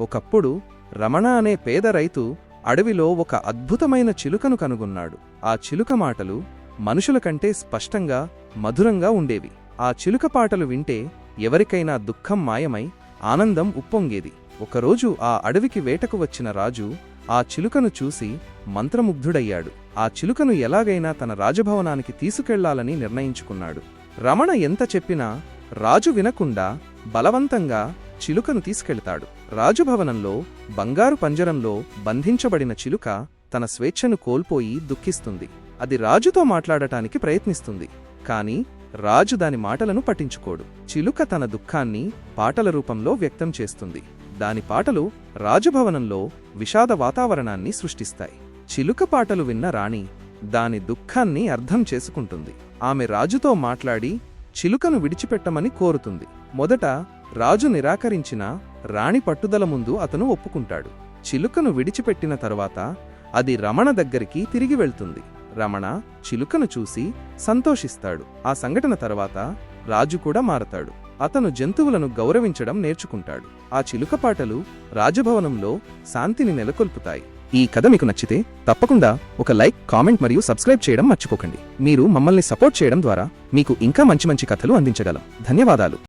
ఒకప్పుడు రమణ అనే పేద రైతు అడవిలో ఒక అద్భుతమైన చిలుకను కనుగొన్నాడు. ఆ చిలుక మాటలు మనుషుల కంటే స్పష్టంగా మధురంగా ఉండేవి. ఆ చిలుక పాటలు వింటే ఎవరికైనా దుఃఖం మాయమై ఆనందం ఉప్పొంగేది. ఒకరోజు ఆ అడవికి వేటకు వచ్చిన రాజు ఆ చిలుకను చూసి మంత్రముగ్ధుడయ్యాడు. ఆ చిలుకను ఎలాగైనా తన రాజభవనానికి తీసుకెళ్ళాలని నిర్ణయించుకున్నాడు. రమణ ఎంత చెప్పినా రాజు వినకుండా బలవంతంగా చిలుకను తీసుకెళ్తాడు. రాజభవనంలో బంగారు పంజరంలో బంధించబడిన చిలుక తన స్వేచ్ఛను కోల్పోయి దుఃఖిస్తుంది. అది రాజుతో మాట్లాడటానికి ప్రయత్నిస్తుంది. కాని రాజు దాని మాటలను పట్టించుకోడు. చిలుక తన దుఃఖాన్ని పాటల రూపంలో వ్యక్తం చేస్తుంది. దాని పాటలు రాజభవనంలో విషాద వాతావరణాన్ని సృష్టిస్తాయి. చిలుక పాటలు విన్న రాణి దాని దుఃఖాన్ని అర్థం చేసుకుంటుంది. ఆమె రాజుతో మాట్లాడి చిలుకను విడిచిపెట్టమని కోరుతుంది. మొదట రాజు నిరాకరించిన రాణి పట్టుదల ముందు అతను ఒప్పుకుంటాడు. చిలుకను విడిచిపెట్టిన తరువాత అది రమణ దగ్గరికి తిరిగి వెళ్తుంది. రమణ చిలుకను చూసి సంతోషిస్తాడు. ఆ సంఘటన తర్వాత రాజు కూడా మారతాడు. అతను జంతువులను గౌరవించడం నేర్చుకుంటాడు. ఆ చిలుక పాటలు రాజభవనంలో శాంతిని నెలకొల్పుతాయి. ఈ కథ మీకు నచ్చితే తప్పకుండా ఒక లైక్ కామెంట్ మరియు సబ్స్క్రైబ్ చేయడం మర్చిపోకండి. మీరు మమ్మల్ని సపోర్ట్ చేయడం ద్వారా మీకు ఇంకా మంచి మంచి కథలు అందించగలం. ధన్యవాదాలు.